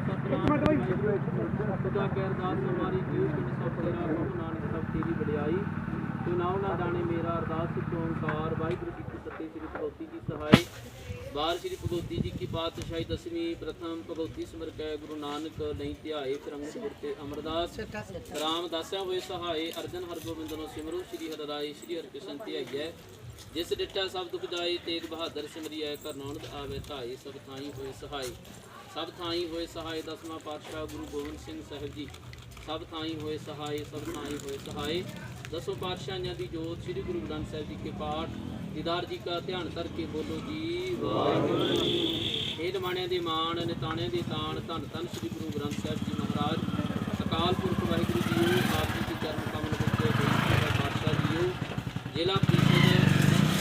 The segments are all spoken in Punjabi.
ਸਤਨਾਮ ਖੁਦਾ ਕੇ ਅਰਦਾਸ ਹਮਾਰੀ ਜੀਵ ਕੇ ਸਭ ਤੇਰਾ ਪ੍ਰਭੂ ਨਾਨਕ ਸਭ ਤੇਰੀ ਵਡਿਆਈ ਤੂੰ ਨਾਉ ਨਾ ਜਾਣੇ ਮੇਰਾ ਅਰਦਾਸ ਸਿੱਖ ਓੰਕਾਰ ਵਾਹਿਗੁਰੂ ਜੀ ਕੀ ਫਤਿਹ ਸ੍ਰੀ ਭਗਵਤੀ ਜੀ। ਸਹਾਈ ਬਾਰ ਸ੍ਰੀ ਭਗਵਤੀ ਜੀ ਕੀ ਪਾਤਸ਼ਾਹੀ ਦਸਵੀਂ ਪ੍ਰਥਮ ਭਗਵਤੀ ਸਿਮਰ ਕੈ ਗੁਰੂ ਨਾਨਕ ਨਹੀਂ ਧਿਆਏ ਫਿਰੰਗਪੁਰ ਤੇ ਅਮਰਦਾਸ ਰਾਮਦਾਸਿਆ ਹੋਏ ਸਹਾਏ ਅਰਜਨ ਹਰਗੋਬਿੰਦ ਨੂੰ ਸਿਮਰੂ ਸ੍ਰੀ ਹਰਿ ਰਾਏ ਸ੍ਰੀ ਹਰਿਕ੍ਰਿਸ਼ਨ ਧਿਆਈਐ ਜਿਸ ਡਿੱਟਾ ਸਭ ਦੁਖ ਜਾਏ ਤੇਗ ਬਹਾਦਰ ਸਿਮਰਿਐ ਕਰਨੌਣ ਆਵੇ ਧਾਈ ਸਭ ਥਾਈ ਹੋਏ ਸਹਾਈ ਸਭ ਥਾਈ ਹੋਏ ਸਹਾਈ ਦਸਵਾਂ ਪਾਤਸ਼ਾਹ ਗੁਰੂ ਗੋਬਿੰਦ ਸਿੰਘ ਸਾਹਿਬ ਜੀ। ਸਭ ਥਾਈ ਹੋਏ ਸਹਾਈ, ਸਭ ਥਾਈ ਹੋਏ ਸਹਾਈ। ਦਸੋਂ ਪਾਤਸ਼ਾਹਾਂ ਦੀ ਜੋਤ ਸ੍ਰੀ ਗੁਰੂ ਗ੍ਰੰਥ ਸਾਹਿਬ ਜੀ ਕੇ ਪਾਠ। ਦੀਦਾਰ ਜੀ ਕਾ ਧਿਆਨ ਧਰ ਕੇ ਬੋਲੋ ਜੀ, ਵਾਹਿਗੁਰੂ। ਇਹ ਨਿਮਾਣਿਆਂ ਦੀ ਮਾਣ, ਨਿਤਾਣਿਆਂ ਦੀ ਤਾਣ, ਧੰਨ ਧੰਨ ਸ੍ਰੀ ਗੁਰੂ ਗ੍ਰੰਥ ਸਾਹਿਬ ਜੀ ਮਹਾਰਾਜ। ਅਕਾਲ ਪੁਰਖ ਵਾਹਿਗੁਰੂ ਜੀ, ਆਪ ਜੀ ਦੀ ਚਰਨ ਕਮਲ ਵਿੱਚ ਬੇਨਤੀ ਹੈ ਪਾਤਸ਼ਾਹ ਜੀਓ। ਜ਼ਿਲ੍ਹਾ ਪ੍ਰੀਸ਼ਦ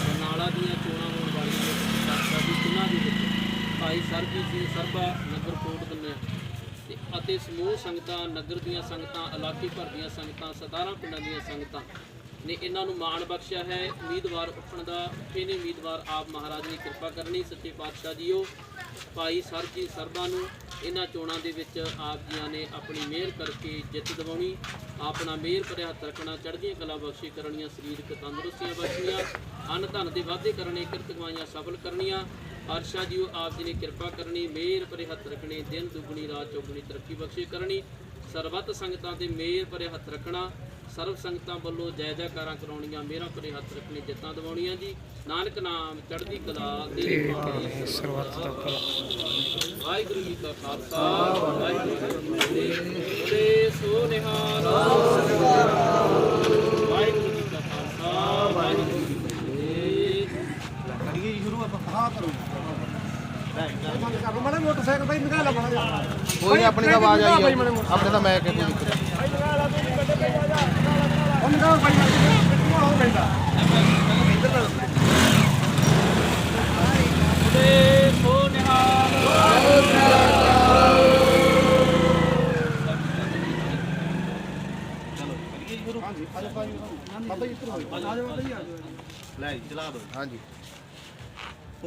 ਬਰਨਾਲਾ ਦੀਆਂ ਚੋਣਾਂ ਹੋਣ ਵਾਲੀਆਂ ਪਾਤਸ਼ਾਹ ਦੀ ਚੁਣਾਂ ਦੇ ਵਿੱਚ ਭਾਈ ਸਰਬਜੀਤ ਸਿੰਘ ਸਰਬਾ ਨਗਰ ਕੋਟ ਦੰਨਿਆ ਤੇ ਅਤੇ ਸਮੂਹ ਸੰਗਤਾਂ, ਨਗਰ ਦੀਆਂ ਸੰਗਤਾਂ, ਇਲਾਕੇ ਭਰ ਦੀਆਂ ਸੰਗਤਾਂ 17 ਪਿੰਡਾਂ ਦੀਆਂ ਸੰਗਤਾਂ ਨੇ ਇਹਨਾਂ ਨੂੰ ਮਾਣ ਬਖਸ਼ਿਆ ਹੈ। ਉਮੀਦਵਾਰ ਉੱਠਣ ਦਾ, ਇਹਨੇ ਉਮੀਦਵਾਰ ਆਪ ਮਹਾਰਾਜ ਨੇ ਕਿਰਪਾ ਕਰਨੀ, ਸੱਚੇ ਪਾਤਸ਼ਾਹ ਜੀਓ। ਭਾਈ ਸਰਜੀ ਸਰਬਾ ਨੂੰ ਇਹਨਾਂ ਚੋਣਾਂ ਦੇ ਵਿੱਚ ਆਪ ਜੀਆਂ ਨੇ ਆਪਣੀ ਮਿਹਰ ਕਰਕੇ ਜਿੱਤ ਦਿਵਾਉਣੀ, ਆਪਣਾ ਮਿਹਰ ਭਰਿਆ ਹੱਥ ਰੱਖਣਾ, ਚੜ੍ਹਦੀਆਂ ਕਲਾ ਬਖਸ਼ੀ ਕਰਨੀਆਂ, ਸਰੀਰਕ ਤੰਦਰੁਸਤੀਆਂ ਬਖਸ਼ੀਆਂ, ਅੰਨ ਧਨ ਦੇ ਵਾਧੇ ਕਰਨੇ, ਕਿਰਤ ਕਮਾਈਆਂ ਸਫਲ ਕਰਨੀਆਂ ਪਾਤਸ਼ਾਹ ਜੀਓ ਆਪ ਜੀ ਨੇ ਕਿਰਪਾ ਕਰਨੀ ਮਿਹਰ ਭਰੇ ਹੱਥ ਰੱਖਣੇ ਦਿਨ ਦੁਗਣੀ ਰਾਤ ਚੌਗਣੀ ਤਰੱਕੀ ਬਖਸ਼ੀ ਕਰਨੀ। ਸਰਬੱਤ ਸੰਗਤਾਂ ਤੇ ਮਿਹਰ ਭਰੇ ਹੱਥ ਰੱਖਣਾ। ਸਰਬ ਸੰਗਤਾਂ ਵੱਲੋਂ ਜੈ ਜੈਕਾਰਾਂ ਕਰਾਉਣੀਆਂ ਮੇਰਾ ਭਰੇ ਹੱਥ ਰੱਖਣੇ ਜਿੱਤਾਂ ਦਿਵਾਉਣੀਆਂ ਜੀ। ਨਾਨਕ ਨਾਮ ਚੜ੍ਹਦੀ ਕਲਾ ਸਰਬੱਤ ਦਾ ਵਾਹਿਗੁਰੂ ਜੀ ਕਾ ਖਾਲਸਾ ਵਾਹਿਗੁਰੂ ਜੀ ਕੀ ਫਤਿਹ। ਬੋਲੇ ਸੋ ਨਿਹਾਲ। ਵਾਹਿਗੁਰੂ ਜੀ ਕਾ ਖਾਲਸਾ ਵਾਹਿਗੁਰੂ ਜੀ ਕੀ ਫਤਿਹ। ਕਰੀਏ ਜੀ ਸ਼ੁਰੂ ਆਪਾਂ ਹਾਂ ਕਰੋ। ਮਾੜਾ ਮੋਟਰਸਾਈਕਲ ਬਾਈ ਨਿਕਾਲ ਲਾ ਮਾੜਾ ਕੋਈ ਆਪਣੀ ਤਾਂ ਆਵਾਜ਼ ਆਈ ਹੈ। ਆਪਣੇ ਤਾਂ ਮੈਂ ਕਿ ਕੋਈ ਦਿੱਕਤ ਨਹੀਂ। ਬਾਈ ਨਿਕਾਲ ਲਾ ਤੂੰ ਗੱਡੇ ਤੇ ਆ ਜਾ ਉਹ ਨਿਕਾਲ ਬਾਈ ਕਿੱਥੋਂ ਹੋ ਪੈਂਦਾ ਬੋਲੇ ਸੋ ਨਿਹਾਲ ਹਾਂਜੀ ਆ ਜਾ ਬਾਈ ਬਾਬਾ ਜੀ ਇੱਧਰ ਆ ਜਾ ਬਾਬਾ ਜੀ ਆ ਜਾ ਲੈ ਚਲਾ ਦੋ ਹਾਂਜੀ।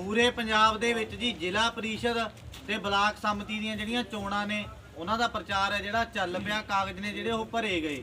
ਪੂਰੇ ਪੰਜਾਬ ਦੇ ਵਿੱਚ ਜੀ ਜ਼ਿਲ੍ਹਾ ਪਰਿਸ਼ਦ ਤੇ ਬਲਾਕ ਸੰਮਤੀ ਦੀਆਂ ਜਿਹੜੀਆਂ ਚੋਣਾਂ ਨੇ, ਉਹਨਾਂ ਦਾ ਪ੍ਰਚਾਰ ਹੈ ਜਿਹੜਾ ਚੱਲ ਪਿਆ, ਕਾਗਜ਼ ਨੇ ਜਿਹੜੇ ਉਹ ਭਰੇ ਗਏ।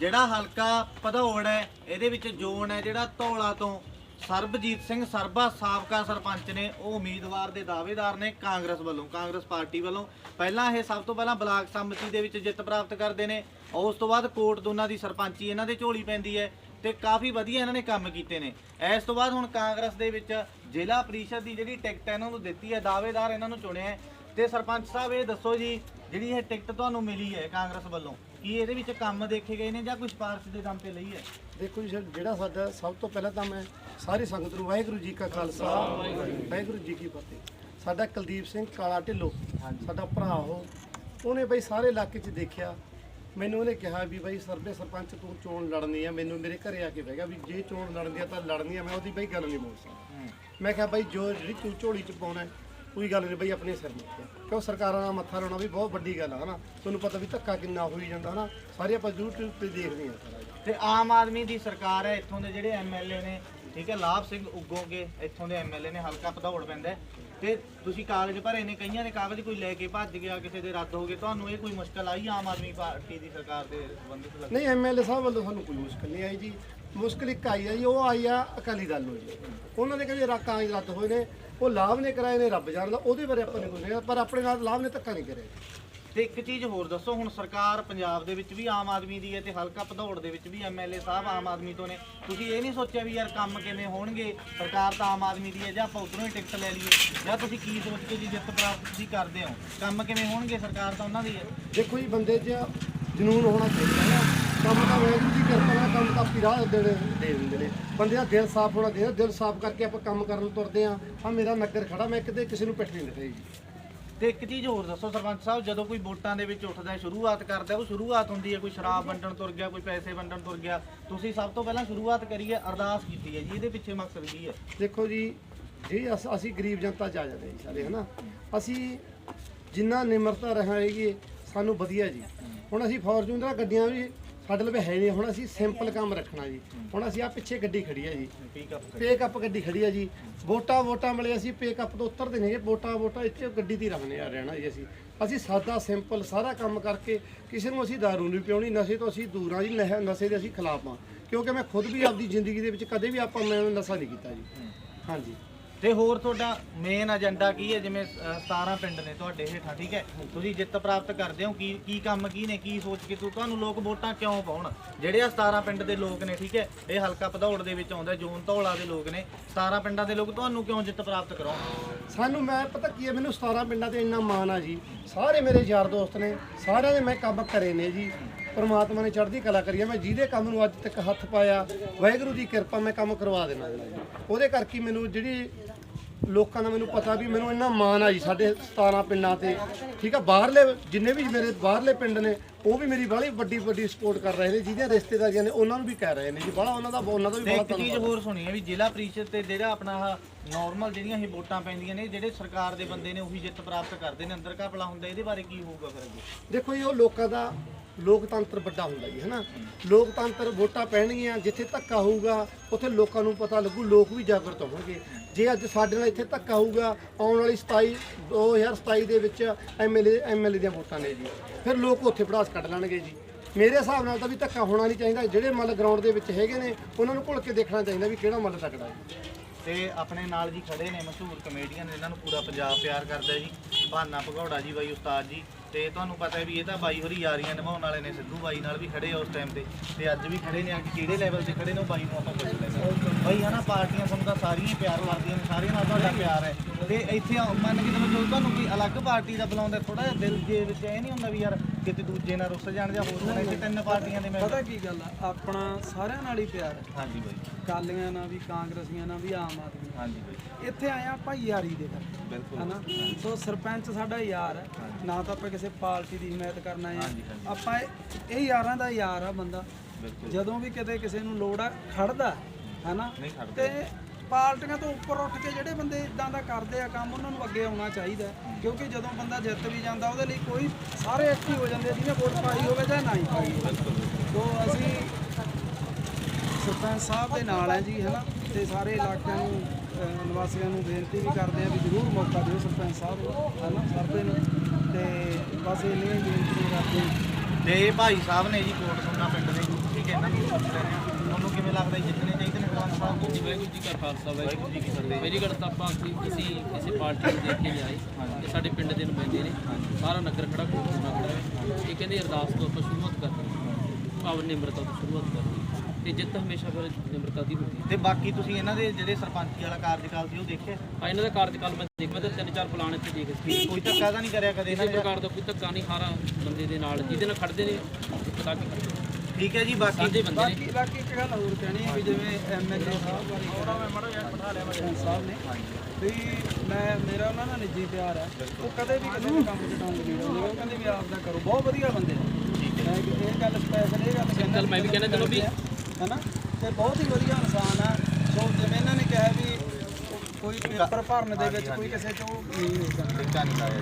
ਜਿਹੜਾ ਹਲਕਾ ਭਦੌੜ ਹੈ, ਇਹਦੇ ਵਿੱਚ ਜ਼ੋਨ ਹੈ ਜਿਹੜਾ ਧੌਲਾ ਤੋਂ ਸਰਬਜੀਤ ਸਿੰਘ ਸਰਬਾ ਸਾਬਕਾ ਸਰਪੰਚ ਨੇ, ਉਹ ਉਮੀਦਵਾਰ ਦੇ ਦਾਅਵੇਦਾਰ ਨੇ ਕਾਂਗਰਸ ਵੱਲੋਂ, ਕਾਂਗਰਸ ਪਾਰਟੀ ਵੱਲੋਂ। ਪਹਿਲਾਂ ਇਹ ਸਭ ਤੋਂ ਪਹਿਲਾਂ ਬਲਾਕ ਸੰਮਤੀ ਦੇ ਵਿੱਚ ਜਿੱਤ ਪ੍ਰਾਪਤ ਕਰਦੇ ਨੇ, ਉਸ ਤੋਂ ਬਾਅਦ ਕੋਟ ਦੋਨਾਂ ਦੀ ਸਰਪੰਚੀ, ਇਹਨਾਂ ਦੇ ਝੋਲੀ ਪੈਂਦੀ ਹੈ। ਤੇ ਕਾਫੀ ਵਧੀਆ ਇਹਨਾਂ ਨੇ ਕੰਮ ਕੀਤੇ ਨੇ। ਇਸ ਤੋਂ ਬਾਅਦ ਹੁਣ ਕਾਂਗਰਸ ਦੇ ਵਿੱਚ ਜ਼ਿਲ੍ਹਾ ਪ੍ਰੀਸ਼ਦ ਦੀ ਜਿਹੜੀ ਟਿਕਟ ਹੈ ਇਹਨਾਂ ਨੂੰ ਦਿੱਤੀ ਹੈ ਦਾਅਵੇਦਾਰ ਇਹਨਾਂ ਨੂੰ ਚੁਣਿਆ ਹੈ। ਤੇ ਸਰਪੰਚ ਸਾਹਿਬ ਇਹ ਦੱਸੋ ਜੀ ਜਿਹੜੀ ਇਹ ਟਿਕਟ ਤੁਹਾਨੂੰ ਮਿਲੀ ਹੈ ਕਾਂਗਰਸ ਵੱਲੋਂ ਕੀ ਇਹਦੇ ਵਿੱਚ ਕੰਮ ਦੇਖੇ ਗਏ ਨੇ ਜਾਂ ਕੋਈ ਸਿਫਾਰਿਸ਼ ਦੇ ਦਮ ਤੇ ਲਈ ਹੈ? ਦੇਖੋ ਜੀ ਸਰ, ਜਿਹੜਾ ਸਾਡਾ ਸਭ ਤੋਂ ਪਹਿਲਾਂ ਤਾਂ ਮੈਂ ਸਾਰੀ ਸੰਗਤ ਨੂੰ ਵਾਹਿਗੁਰੂ ਜੀ ਕਾ ਖਾਲਸਾ ਵਾਹਿਗੁਰੂ ਜੀ ਕੀ ਫਤਿਹ। ਸਾਡਾ ਕੁਲਦੀਪ ਸਿੰਘ ਕਾਲਾ ਢਿੱਲੋਂ ਸਾਡਾ ਭਰਾ ਉਹ ਉਹਨੇ ਬਈ ਸਾਰੇ ਇਲਾਕੇ 'ਚ ਦੇਖਿਆ ਮੈਨੂੰ ਉਹਨੇ ਕਿਹਾ ਵੀ ਬਈ ਸਰਵੇ ਸਰਪੰਚ ਤੂੰ ਚੋਣ ਲੜਨੀ ਆ ਮੈਨੂੰ ਮੇਰੇ ਘਰੇ ਆ ਕੇ ਬਹਿ ਗਿਆ ਵੀ ਜੇ ਚੋਣ ਲੜਨੀ ਆ ਤਾਂ ਲੜਨੀ ਆ ਮੈਂ ਉਹਦੀ ਬਈ ਗੱਲ ਨਹੀਂ ਮੋੜ ਸਕਦਾ। ਮੈਂ ਕਿਹਾ ਬਈ ਜੋ ਜਿਹੜੀ ਤੂੰ ਝੋਲੀ 'ਚ ਪਾਉਣਾ ਕੋਈ ਗੱਲ ਨਹੀਂ ਬਈ ਆਪਣੇ ਸਿਰ ਮੁੱਕ ਕਿਉਂ ਸਰਕਾਰਾਂ ਨਾਲ ਮੱਥਾ ਲਾਉਣਾ ਵੀ ਬਹੁਤ ਵੱਡੀ ਗੱਲ ਆ ਹਨਾ? ਤੁਹਾਨੂੰ ਪਤਾ ਵੀ ਧੱਕਾ ਕਿੰਨਾ ਹੋਈ ਜਾਂਦਾ ਹਨਾ? ਸਾਰੇ ਆਪਾਂ YouTube ਤੇ ਦੇਖਦੇ ਹਾਂ ਸਾਰਾ। ਤੇ ਆਮ ਆਦਮੀ ਦੀ ਸਰਕਾਰ ਹੈ ਇੱਥੋਂ ਦੇ ਜਿਹੜੇ ਐਮਐਲਏ ਨੇ ਠੀਕ ਹੈ ਲਾਭ ਸਿੰਘ ਉਗੋਗੇ ਇੱਥੋਂ ਦੇ ਐਮਐਲਏ ਨੇ ਹਲਕਾ ਭਦੌੜ ਪੈਂਦਾ। ਤੇ ਤੁਸੀਂ ਕਾਗਜ਼ ਭਰੇ ਨੇ, ਕਈਆਂ ਦੇ ਕਾਗਜ਼ ਕੋਈ ਲੈ ਕੇ ਭੱਜ ਗਿਆ, ਕਿਸੇ ਦੇ ਰੱਦ ਹੋ ਗਏ, ਤੁਹਾਨੂੰ ਇਹ ਕੋਈ ਮੁਸ਼ਕਲ ਆਈ ਆਮ ਆਦਮੀ ਪਾਰਟੀ ਦੀ ਸਰਕਾਰ ਦੇ ਸੰਬੰਧਿਤ ਲੱਗ ਨਹੀਂ ਐਮਐਲਏ ਸਾਹਿਬ ਵੱਲੋਂ ਸਾਨੂੰ ਕੋਈ ਮੁਸ਼ਕਲ ਨਹੀਂ ਆਈ ਜੀ। ਮੁਸ਼ਕਲ ਇੱਕ ਆਈ ਆ ਜੀ, ਉਹ ਆਈ ਆ ਅਕਾਲੀ ਦਲ ਨੂੰ ਜੀ। ਉਹਨਾਂ ਨੇ ਕਹਿੰਦੇ ਰਾਕਾਂ ਰੱਦ ਹੋਏ ਨੇ, ਉਹ ਲਾਭ ਨੇ ਕਰਾਏ ਨੇ, ਰੱਬ ਜਾਣਦਾ, ਉਹਦੇ ਬਾਰੇ ਆਪਾਂ ਨੇ ਕੁਝ ਨਹੀਂ ਪਰ ਆਪਣੇ ਨਾਲ ਲਾਭ ਨੇ, ਧੱਕਾ ਨਹੀਂ ਕਰਿਆ। ਤੇ ਇੱਕ ਚੀਜ਼ ਹੋਰ ਦੱਸੋ, ਹੁਣ ਸਰਕਾਰ ਪੰਜਾਬ ਦੇ ਵਿੱਚ ਵੀ ਆਮ ਆਦਮੀ ਦੀ ਹੈ ਤੇ ਹਲਕਾ ਭਦੌੜ ਦੇ ਵਿੱਚ ਵੀ ਐਮਐਲਏ ਸਾਹਿਬ ਆਮ ਆਦਮੀ ਤੋਂ ਨੇ। ਤੁਸੀਂ ਇਹ ਨਹੀਂ ਸੋਚਿਆ ਵੀ ਯਾਰ ਕੰਮ ਕਿਵੇਂ ਹੋਣਗੇ? ਸਰਕਾਰ ਤਾਂ ਆਮ ਆਦਮੀ ਦੀ ਹੈ, ਜਾਂ ਆਪਾਂ ਉਧਰੋਂ ਹੀ ਟਿਕਟ ਲੈ ਲਈਏ। ਜਾਂ ਤੁਸੀਂ ਕੀ ਸੋਚ ਕੇ ਜੀ ਜਿੱਤ ਪ੍ਰਾਪਤ ਤੁਸੀਂ ਕਰਦੇ ਹੋ? ਕੰਮ ਕਿਵੇਂ ਹੋਣਗੇ ਸਰਕਾਰ ਤਾਂ ਉਹਨਾਂ ਦੀ ਹੈ? ਦੇਖੋ ਜੀ, ਬੰਦੇ 'ਚ ਜਨੂਨ ਹੋਣਾ ਚਾਹੀਦਾ ਹੈ ਕੰਮ ਤਾਂ ਵਾਹਿਗੁਰੂ ਦੀ ਕਿਰਪਾ ਨਾਲ ਕੰਮ ਤਾਂ ਆਪੀ ਰਾਹ ਦੇ ਦੇ ਦਿੰਦੇ ਨੇ। ਬੰਦੇ ਦਾ ਦਿਲ ਸਾਫ਼ ਹੋਣਾ ਚਾਹੀਦਾ, ਦਿਲ ਸਾਫ਼ ਕਰਕੇ ਆਪਾਂ ਕੰਮ ਕਰਨ ਤੁਰਦੇ ਆ ਆ ਮੇਰਾ ਨਗਰ ਖੜਾ, ਮੈਂ ਕਿਤੇ ਕਿਸੇ ਨੂੰ ਪਿੱਠ ਨਹੀਂ ਦਿੱਤਾ ਜੀ। ਤੇ ਇੱਕ ਚੀਜ਼ ਹੋਰ ਦੱਸੋ ਸਰਪੰਚ ਸਾਹਿਬ ਜਦੋਂ ਕੋਈ ਵੋਟਾਂ ਦੇ ਵਿੱਚ ਉੱਠਦਾ ਹੈ ਸ਼ੁਰੂਆਤ ਕਰਦਾ ਹੈ, ਉਹ ਸ਼ੁਰੂਆਤ ਹੁੰਦੀ ਹੈ ਕੋਈ ਸ਼ਰਾਬ ਵੰਡਣ ਤੁਰ ਗਿਆ ਕੋਈ ਪੈਸੇ ਵੰਡਣ ਤੁਰ ਗਿਆ। ਤੁਸੀਂ ਸਭ ਤੋਂ ਪਹਿਲਾਂ ਸ਼ੁਰੂਆਤ ਕਰੀਏ ਅਰਦਾਸ ਕੀਤੀ ਹੈ ਜੀ ਇਹਦੇ ਪਿੱਛੇ ਮਕਸਦ ਕੀ ਹੈ? ਦੇਖੋ ਜੀ ਜੀ ਅਸ- ਅਸੀਂ ਗਰੀਬ ਜਨਤਾ ਚ ਆ ਜਾਂਦੇ ਜੀ ਸਾਰੇ ਹਨਾ? ਅਸੀਂ ਜਿੰਨਾ ਨਿਮਰਤਾ ਰਹਾਂਗੇ ਸਾਨੂੰ ਵਧੀਆ ਜੀ। ਹੁਣ ਅਸੀਂ ਫੋਰਚੂਨਰ ਗੱਡੀਆਂ ਵੀ ਸਾਡੇ ਲਵੇ ਹੈ ਨਹੀਂ। ਹੁਣ ਅਸੀਂ ਸਿੰਪਲ ਕੰਮ ਰੱਖਣਾ ਜੀ। ਹੁਣ ਅਸੀਂ ਆ ਪਿੱਛੇ ਗੱਡੀ ਖੜੀ ਹੈ ਜੀ। ਠੀਕ ਆ ਪੇਕ ਗੱਡੀ ਖੜੀ ਹੈ ਜੀ। ਵੋਟਾਂ ਵੋਟਾਂ ਮਿਲੇ ਅਸੀਂ ਪੇਕ ਅਪ ਤੋਂ ਉਤਰਦੇ ਨੇਗੇ ਵੋਟਾਂ ਵੋਟਾਂ ਇੱਥੇ ਗੱਡੀ ਦੀ ਰੱਖਣੇ ਆ ਰਹਿਣਾ ਜੀ ਅਸੀਂ। ਅਸੀਂ ਸਾਦਾ ਸਿੰਪਲ ਸਾਰਾ ਕੰਮ ਕਰਕੇ ਕਿਸੇ ਨੂੰ ਅਸੀਂ ਦਾਰੂ ਨਹੀਂ ਪਿਉਣੀ। ਨਸ਼ੇ ਤੋਂ ਅਸੀਂ ਦੂਰ ਹਾਂ ਜੀ। ਨਸ਼ੇ ਨਸ਼ੇ ਦੇ ਅਸੀਂ ਖਿਲਾਫ ਹਾਂ ਕਿਉਂਕਿ ਮੈਂ ਖੁਦ ਵੀ ਆਪਦੀ ਜ਼ਿੰਦਗੀ ਦੇ ਵਿੱਚ ਕਦੇ ਵੀ ਆਪਾਂ ਮੈਂ ਨਸ਼ਾ ਨਹੀਂ ਕੀਤਾ ਜੀ। ਹਾਂਜੀ। ਤੇ ਹੋਰ ਤੁਹਾਡਾ ਮੇਨ ਏਜੰਡਾ ਕੀ ਹੈ? ਜਿਵੇਂ ਅ, 17 ਪਿੰਡ ਨੇ ਤੁਹਾਡੇ ਹੇਠਾਂ ਠੀਕ ਹੈ? ਤੁਸੀਂ ਜਿੱਤ ਪ੍ਰਾਪਤ ਕਰਦੇ ਹੋ ਕੀ ਕੀ ਕੰਮ ਕੀ ਨੇ ਕੀ ਸੋਚ ਕੇ ਤੁ- ਤੁਹਾਨੂੰ ਲੋਕ ਵੋਟਾਂ ਕਿਉਂ ਪਾਉਣ? ਜਿਹੜੇ ਆ 17 ਪਿੰਡ ਦੇ ਲੋਕ ਨੇ ਠੀਕ ਹੈ? ਇਹ ਹਲਕਾ ਭਦੌੜ ਦੇ ਵਿੱਚ ਆਉਂਦਾ ਜੋਨ ਧੌਲਾ ਦੇ ਲੋਕ ਨੇ। 17 ਪਿੰਡਾਂ ਦੇ ਲੋਕ ਤੁਹਾਨੂੰ ਕਿਉਂ ਜਿੱਤ ਪ੍ਰਾਪਤ ਕਰਾਉਣ? ਸਾਨੂੰ ਮੈਂ ਪਤਾ ਕੀ ਹੈ ਮੈਨੂੰ 17 ਪਿੰਡਾਂ ਤੇ ਇੰਨਾ ਮਾਣ ਆ ਜੀ। ਸਾਰੇ ਮੇਰੇ ਯਾਰ ਦੋਸਤ ਨੇ ਸਾਰਿਆਂ ਦੇ ਮੈਂ ਕੰਮ ਕਰੇ ਨੇ ਜੀ। ਪਰਮਾਤਮਾ ਨੇ ਚੜ੍ਹਦੀ ਕਲਾ ਕਰੀ ਹੈ ਮੈਂ ਜਿਹਦੇ ਕੰਮ ਨੂੰ ਅੱਜ ਤੱਕ ਹੱਥ ਪਾਇਆ ਵਾਹਿਗੁਰੂ ਦੀ ਕਿਰਪਾ ਮੈਂ ਕੰਮ ਕਰਵਾ ਦੇਣਾ ਜੀ। ਉਹਦੇ ਕਰਕੇ ਮੈਨੂੰ ਜਿਹੜੀ ਲੋਕਾਂ ਦਾ ਮੈਨੂੰ ਪਤਾ ਵੀ ਮੈਨੂੰ ਇੰਨਾ ਮਾਣ ਆ ਜੀ ਸਾਡੇ 17 ਪਿੰਡਾਂ ਤੇ। ਠੀਕ ਆ ਬਾਹਰਲੇ ਜਿੰਨੇ ਵੀ ਮੇਰੇ ਬਾਹਰਲੇ ਪਿੰਡ ਨੇ ਉਹ ਵੀ ਮੇਰੀ ਬਾਹਲੀ ਵੱਡੀ ਵੱਡੀ ਸਪੋਰਟ ਕਰ ਰਹੇ ਨੇ ਜਿਹਦੀਆਂ ਰਿਸ਼ਤੇਦਾਰੀਆਂ ਨੇ ਉਹਨਾਂ ਨੂੰ ਵੀ ਕਹਿ ਰਹੇ ਨੇ ਜੀ। ਬਾਹਲਾ ਉਹਨਾਂ ਦਾ ਉਹਨਾਂ ਦਾ ਵੀ ਤੇ ਬੜਾ ਇੱਕ ਚੀਜ਼ ਧੰਨਵਾਦ। ਹੋਰ ਸੁਣੀ ਹੈ ਵੀ ਜ਼ਿਲ੍ਹਾ ਪ੍ਰੀਸ਼ਦ ਤੇ ਜਿਹੜਾ ਆਪਣਾ ਨਾਰਮਲ ਜਿਹੜੀਆਂ ਇਹ ਵੋਟਾਂ ਪੈਂਦੀਆਂ ਨੇ ਜਿਹੜੇ ਸਰਕਾਰ ਦੇ ਬੰਦੇ ਨੇ ਉਹੀ ਜਿੱਤ ਪ੍ਰਾਪਤ ਕਰਦੇ ਨੇ ਅੰਦਰ ਘਪਲਾ ਹੁੰਦਾ ਇਹਦੇ ਬਾਰੇ ਕੀ ਹੋਊਗਾ ਫਿਰ ਅੱਗੇ? ਦੇਖੋ ਜੀ ਉਹ ਲੋਕਾਂ ਦਾ ਲੋਕਤੰਤਰ ਵੱਡਾ ਹੁੰਦਾ ਜੀ, ਹੈਨਾ? ਲੋਕਤੰਤਰ ਵੋਟਾਂ ਪੈਣਗੀਆਂ, ਜਿੱਥੇ ਧੱਕਾ ਹੋਊਗਾ, ਉੱਥੇ ਲੋਕਾਂ ਨੂੰ ਪਤਾ ਲੱਗੂ, ਲੋਕ ਵੀ ਜਾਗਰਤ ਹੋਣਗੇ। ਜੇ ਅੱਜ ਸਾਡੇ ਨਾਲ ਇੱਥੇ ਧੱਕਾ ਹੋਊਗਾ, ਆਉਣ ਵਾਲੀ 27 2027 ਦੇ ਵਿੱਚ ਐਮਐਲਏ ਐਮਐਲਏ ਦੀਆਂ ਵੋਟਾਂ ਨੇ ਜੀ। ਫਿਰ ਲੋਕ ਉੱਥੇ ਪੜਾਸ ਕੱਢ ਲੈਣਗੇ ਜੀ। ਮੇਰੇ ਹਿਸਾਬ ਨਾਲ ਤਾਂ ਵੀ ਧੱਕਾ ਹੋਣਾ ਨਹੀਂ ਚਾਹੀਦਾ। ਜਿਹੜੇ ਮੱਲ ਗਰਾਊਂਡ ਦੇ ਵਿੱਚ ਹੈਗੇ ਨੇ, ਉਹਨਾਂ ਨੂੰ ਭੁੱਲ ਕੇ ਦੇਖਣਾ ਚਾਹੀਦਾ ਵੀ ਕਿਹੜਾ ਮੱਲ ਤਕੜਾ ਹੈ। ਤੇ ਆਪਣੇ ਨਾਲ ਜੀ ਖੜੇ ਨੇ ਮਸ਼ਹੂਰ ਕਮੇਡੀਅਨ ਇਹਨਾਂ ਨੂੰ ਪੂਰਾ ਪੰਜਾਬ ਪਿਆਰ ਕਰਦਾ ਜੀ। ਬਹਾਨਾ ਭਗੌੜਾ ਜੀ ਬਾਈ ਉਸਤਾਦ ਜੀ। ਤੇ ਤੁਹਾਨੂੰ ਪਤਾ ਹੈ ਵੀ ਇਹ ਤਾਂ ਬਾਈ ਹੋਰੀ ਯਾਰੀਆਂ ਨਿਭਾਉਣ ਵਾਲੇ ਨੇ ਸਿੱਧੂ ਬਾਈ ਨਾਲ ਵੀ ਖੜੇ ਆ ਉਸ ਟਾਈਮ ਤੇ। ਤੇ ਅੱਜ ਵੀ ਖੜੇ ਨੇ ਅੱਜ ਕਿਹੜੇ ਲੈਵਲ ਤੇ ਖੜੇ ਨੇ ਉਹ ਬਾਈ ਨੂੰ ਆਪਾਂ ਪੁੱਛ ਲੈਂਦੇ ਹਾਂ। ਬਾਈ ਹਨਾ ਪਾਰਟੀਆਂ ਤੁਹਾਨੂੰ ਤਾਂ ਸਾਰੀਆਂ ਹੀ ਪਿਆਰ ਕਰਦੀਆਂ ਨੇ ਸਾਰਿਆਂ ਨਾਲ ਤੁਹਾਡਾ ਪਿਆਰ ਹੈ। ਤੇ ਇੱਥੇ ਆ- ਮੰਨ ਕੇ ਚਲੋ ਜਦੋਂ ਤੁਹਾਨੂੰ ਕੋਈ ਅਲੱਗ ਪਾਰਟੀ ਦਾ ਬੁਲਾਉਂਦਾ ਥੋੜਾ ਜਿਹਾ ਦਿਲ ਦੇ ਵਿੱਚ ਇਹ ਨਹੀਂ ਹੁੰਦਾ ਵੀ ਯਾਰ ਕਿਤੇ ਦੂਜੇ ਨਾਲ ਰੁੱਸ ਜਾਣ ਜਾਂ ਹੋਰ ਹੋਣਾ ਇੱਥੇ ਤਿੰਨ ਪਾਰਟੀਆਂ ਦੇ ਮੈਂ ਪਤਾ ਕੀ ਗੱਲ ਆ ਆਪਣਾ ਸਾਰਿਆਂ ਨਾਲ ਹੀ ਪਿਆਰ ਹੈ। ਹਾਂਜੀ ਬਾਈ। ਕਾਲੀਆਂ ਨਾਲ ਵੀ ਕਾਂਗਰਸੀਆਂ ਨਾਲ ਵੀ ਆਮ ਆਦਮੀ। ਹਾਂਜੀ ਬਾਈ। ਇੱਥੇ ਆਇਆ ਆਪਾਂ ਯਾਰੀ ਦੇ ਕਰ ਬਿਲਕੁਲ ਹਨਾ? ਸੋ ਸਰਪੰਚ ਸਾਡਾ ਯਾਰ ਹੈ। ਨਾ ਤਾਂ ਆਪਾਂ ਕਿਸੇ ਪਾਰਟੀ ਦੀ ਹਮਾਇਤ ਕਰਨਾ ਹੈ। ਆਪਾਂ ਇਹ- ਇਹ ਯਾਰਾਂ ਦਾ ਯਾਰ ਆ ਬੰਦਾ। ਜਦੋਂ ਵੀ ਕਿਤੇ ਕਿਸੇ ਨੂੰ ਲੋੜ ਆ ਖੜਦਾ ਹਨਾ? ਤੇ ਪਾਰਟੀਆਂ ਤੋਂ ਉੱਪਰ ਉੱਠ ਕੇ ਜਿਹੜੇ ਬੰਦੇ ਇਦਾਂ ਦਾ ਕਰਦੇ ਆ ਕੰਮ ਉਹਨਾਂ ਨੂੰ ਅੱਗੇ ਆਉਣਾ ਚਾਹੀਦਾ। ਕਿਉਂਕਿ ਜਦੋਂ ਬੰਦਾ ਜਿੱਤ ਵੀ ਜਾਂਦਾ ਉਹਦੇ ਲਈ ਕੋਈ ਸਾਰੇ ਐਕਟਿਵ ਹੋ ਜਾਂਦੇ ਜਿਹਨੇ ਵੋਟ ਪਾਈ ਹੋਵੇ ਜਾਂ ਨਹੀਂ ਪਾਈ ਸੋ ਅਸੀਂ ਸਰਪੰਚ ਸਾਹਿਬ ਦੇ ਨਾਲ ਹੈ ਜੀ ਹਨਾ? ਤੇ ਸਾਰੇ ਇਲਾਕਿਆਂ ਨੂੰ ਨਿਵਾਸੀਆਂ ਨੂੰ ਬੇਨਤੀ ਵੀ ਕਰਦੇ ਆ ਵੀ ਜ਼ਰੂਰ ਮੌਕਾ ਦਿਓ ਸਰਪੰਚ ਸਾਹਿਬ ਨੂੰ ਹਨਾ ਸਰਦੇ ਨੂੰ ਤੇ ਬਸ ਇੰਨੀਆਂ ਹੀ ਬੇਨਤੀਆਂ ਕਰਦੇ ਹਾਂ ਤੇ ਇਹ ਭਾਈ ਸਾਹਿਬ ਨੇ ਜੀ ਕੋਟ ਸੁਣਨਾ ਪਿੰਡ ਦੇ ਠੀਕ ਹੈ ਇਹਨਾਂ ਨੂੰ ਪੁੱਛ ਰਹੇ ਹਾਂ ਤੁਹਾਨੂੰ ਕਿਵੇਂ ਲੱਗਦਾ ਜੀ ਜਿੱਤਣੇ ਚਾਹੀਦੇ ਨੇ ਸਰਪੰਚ ਸਾਹਿਬ? ਜੀ ਵਾਹਿਗੁਰੂ ਜੀ ਕਾ ਖਾਲਸਾ ਵਾਹਿਗੁਰੂ ਜੀ ਕੀ ਫਤਿਹ। ਮੇਰੀ ਗੱਲ ਤਾਂ ਆਪਾਂ ਕੋਈ ਕਿਸੇ ਕਿਸੇ ਪਾਰਟੀ ਨੂੰ ਦੇਖ ਕੇ ਨਹੀਂ ਆਏ ਇਹ ਸਾਡੇ ਪਿੰਡ ਦੇ ਨੁਮਾਇੰਦੇ ਨੇ। ਸਾਰਾ ਨਗਰ ਖੜਾ ਕੋਲ ਸੁਣਾ ਖੜਾ ਹੈ। ਇਹ ਕਹਿੰਦੇ ਅਰਦਾਸ ਤੋਂ ਆਪਾਂ ਸ਼ੁਰੂਆਤ ਕਰਦੇ ਹਾਂ। ਭਾਵ ਨਿਮਰਤਾ ਤੋਂ ਸ਼ੁਰੂਆਤ ਕਰਦੇ ਹਾਂ। ਤੇ ਜਿੱਤ ਹਮੇਸ਼ਾ ਫਿਰ ਨਿਮਰਤਾ ਦੀ ਹੁੰਦੀ ਹੈ। ਤੇ ਬਾਕੀ ਤੁਸੀਂ ਇਹਨਾਂ ਦੇ ਜਿਹੜੇ ਸਰਪੰਚੀ ਵਾਲਾ ਕਾਰਜਕਾਲ ਸੀ ਉਹ ਦੇਖਿਆ ਆ ਇਹਨਾਂ ਦਾ ਕਾਰਜਕਾਲ ਮੈਂ ਦੇਖ ਮੈਂ ਤਾਂ ਤਿੰਨ ਚਾਰ ਪਲਾਨ ਇੱਥੇ ਦੇਖ ਸੀ। ਕੋਈ ਧੱਕਾ ਤਾਂ ਨਹੀਂ ਕਰਿਆ ਕਦੇ ਕਿਸੇ ਇਹਨਾਂ ਨੇ? ਪ੍ਰਕਾਰ ਦਾ ਕੋਈ ਧੱਕਾ ਨਹੀਂ ਹਾਰਾ ਬੰਦੇ ਦੇ ਨਾਲ ਜਿਹਦੇ ਨਾਲ ਖੜਦੇ ਨੇ ਪਤਾ ਕੀ ਕਰਦੇ ਨੇ। ਠੀਕ ਹੈ ਜੀ ਬਾਕੀ ਸਾਂਝੇ ਬੰਦੇ ਨੇ। ਬਾਕੀ ਬਾਕੀ ਇੱਕ ਗੱਲ ਹੋਰ ਕਹਿਣੀ ਹੈ ਵੀ ਜਿਵੇਂ ਐਮਐਲਏ ਸਾਹਿਬ ਬਾਰੇ ਥੋੜਾ ਮੈਂ ਮੜਾ ਯਾਰ ਬਿਠਾ ਲਿਆ ਮੈਂ ਸਾਹਿਬ ਨੇ। ਵੀ ਮੈਂ ਮੇਰਾ ਉਹਨਾਂ ਨਾਲ ਨਿੱਜੀ ਪਿਆਰ ਹੈ। ਉਹ ਕਦੇ ਵੀ ਕਿਸੇ ਦੇ ਕੰਮ 'ਚ ਡੰਗ ਨਹੀਂ ਲਾਉਂਦੇ। ਉਹ ਕਹਿੰਦੇ ਵੀ ਆਪ ਦਾ ਕਰੋ। ਬਹੁਤ ਵਧੀਆ ਬੰਦੇ ਨੇ। ਮੈਂ ਇਹ ਗੱਲ ਸਪੈਸ਼ਲ ਇਹ ਗੱਲ ਕਹਿੰਦਾ ਚੱਲ ਮੈਂ ਵੀ ਕਹਿੰਦਾ ਚਲੋ ਵੀ ਹਨਾ? ਤੇ ਬਹੁਤ ਹੀ ਵਧੀਆ ਇਨਸਾਨ ਆ। ਸੋ ਜਿਵੇਂ ਇਹਨਾਂ ਨੇ ਕਿਹਾ ਵੀ ਕੋਈ ਪੇਪਰ ਭਰਨ ਦੇ ਵਿੱਚ ਕੋਈ ਕਿਸੇ ਚੋਂ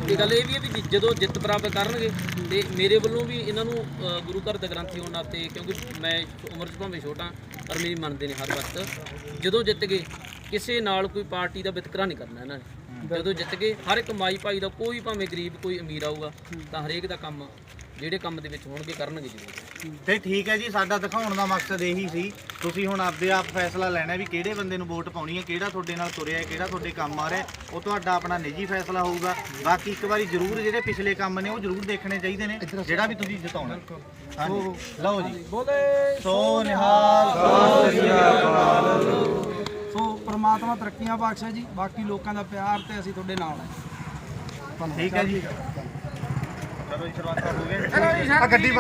ਇਹ ਗੱਲ ਇਹ ਵੀ ਹੈ ਵੀ ਜਿ- ਜਦੋਂ ਜਿੱਤ ਪ੍ਰਾਪਤ ਕਰਨਗੇ ਤੇ ਮੇਰੇ ਵੱਲੋਂ ਵੀ ਇਹਨਾਂ ਨੂੰ ਅ, ਗੁਰੂ ਘਰ ਦੇ ਗ੍ਰੰਥੀ ਹੋਣ ਨਾਤੇ ਕਿਉਂਕਿ ਮੈਂ ਉਮਰ 'ਚ ਭਾਵੇਂ ਛੋਟਾ ਪਰ ਮੇਰੀ ਮੰਨਦੇ ਨੇ ਹਰ ਵਕਤ ਜਦੋਂ ਜਿੱਤ ਗਏ ਕਿਸੇ ਨਾਲ ਕੋਈ ਪਾਰਟੀ ਦਾ ਵਿਤਕਰਾ ਨਹੀਂ ਕਰਨਾ ਇਹਨਾਂ ਨੇ। ਜਦੋਂ ਜਿੱਤ ਗਏ ਹਰ ਇੱਕ ਮਾਈ ਭਾਈ ਦਾ ਕੋਈ ਭਾਵੇਂ ਗਰੀਬ ਕੋਈ ਅਮੀਰ ਆਊਗਾ ਤਾਂ ਹਰੇਕ ਦਾ ਕੰਮ ਜਿਹੜੇ ਕੰਮ ਦੇ ਵਿੱਚ ਹੋਣਗੇ ਕਰਨਗੇ ਜ਼ਰੂਰ। ਤੇ ਠੀਕ ਹੈ ਜੀ ਸਾਡਾ ਦਿਖਾਉਣ ਦਾ ਮਕਸਦ ਇਹੀ ਸੀ। ਤੁਸੀਂ ਹੁਣ ਆਪਦੇ ਆਪ ਫੈਸਲਾ ਲੈਣਾ ਵੀ ਕਿਹੜੇ ਬੰਦੇ ਨੂੰ ਵੋਟ ਪਾਉਣੀ ਹੈ ਕਿਹੜਾ ਤੁਹਾਡੇ ਨਾਲ ਤੁਰਿਆ ਹੈ ਕਿਹੜਾ ਤੁਹਾਡੇ ਕੰਮ ਆ ਰਿਹਾ ਉਹ ਤੁਹਾਡਾ ਆਪਣਾ ਨਿੱਜੀ ਫੈਸਲਾ ਹੋਊਗਾ। ਬਾਕੀ ਇੱਕ ਵਾਰੀ ਜ਼ਰੂਰ ਜਿਹੜੇ ਪਿਛਲੇ ਕੰਮ ਨੇ ਉਹ ਜ਼ਰੂਰ ਦੇਖਣੇ ਚਾਹੀਦੇ ਨੇ ਜਿਹੜਾ ਵੀ ਤੁਸੀਂ ਜਿਤਾਉਣਾ ਹਾਂਜੀ ਲਓ ਜੀ। ਬੋਲੇ ਸੋ ਨਿਹਾਲ। ਸੋ ਪ੍ਰਮਾਤਮਾ ਤਰੱਕੀਆਂ ਬਖਸ਼ੇ ਜੀ ਬਾਕੀ ਲੋਕਾਂ ਦਾ ਪਿਆਰ ਤੇ ਅਸੀਂ ਤੁਹਾਡੇ ਨਾਲ ਹਾਂ। ਠੀਕ ਹੈ ਜੀ। ਚਲੋ ਜੀ ਹੋ ਗਏ ਆ ਗੱਡੀ